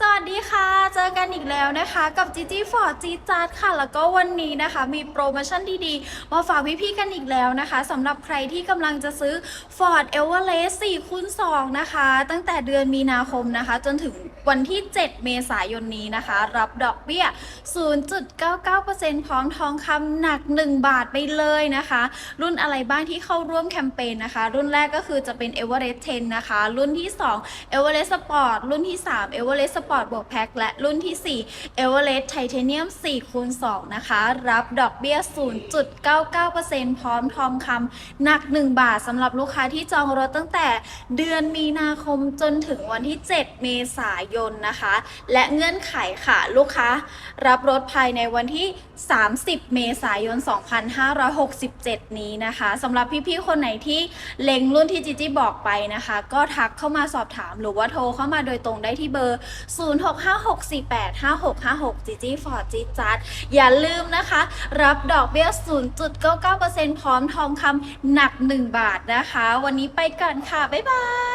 สวัสดีค่ะ เจอกันอีกแล้วนะคะ กับจีจีฟอร์ดจีจาร์ดค่ะ แล้วก็วันนี้นะคะ มีโปรโมชั่นดีๆ มาฝากพี่ๆกันอีกแล้วนะคะสำหรับใครที่กำลังจะซื้อ Ford e v e r e s t 4คูณ2นะคะ ตั้งแต่เดือนมีนาคมนะคะ จนถึงวันที่ 7 เมษายนนี้นะคะ รับดอกเบี้ย 0.99%พร้อมทองคำหนัก 1 บาทไปเลยนะคะ รุ่นอะไรบ้างที่เข้าร่วมแคมเปญนะคะ รุ่นแรกก็คือจะเป็น Everest 10 นะคะ รุ่นที่ 2 Everest Sport รุ่นที่ 3 Everest Sport บวกแพ็คและรุ่นที่ 4 Everest Titanium 4คูณ2นะคะ รับดอกเบี้ย 0.99%พร้อมทองคำหนัก 1 บาทสำหรับลูกค้าที่จองรถตั้งแต่เดือนมีนาคมจนถึงวันที่ 7 เมษายนนะคะ และเงื่อนไขค่ะลูกค้า รับรถภายในวันที่ 30 เมษายน 2567 นี้นะคะสำหรับพี่ๆคนไหนที่เล็งรุ่นที่จิจิบอกไปนะคะ ก็ทักเข้ามาสอบถามหรือว่าโทรเข้ามาโดยตรงได้ที่เบอร์0656485656จิจิฟอร์ดจีจัดอย่าลืมนะคะ รับดอกเบี้ย 0.99%พร้อมทองคำหนัก 1 บาทนะคะ วันนี้ไปก่อนค่ะ บ๊ายบาย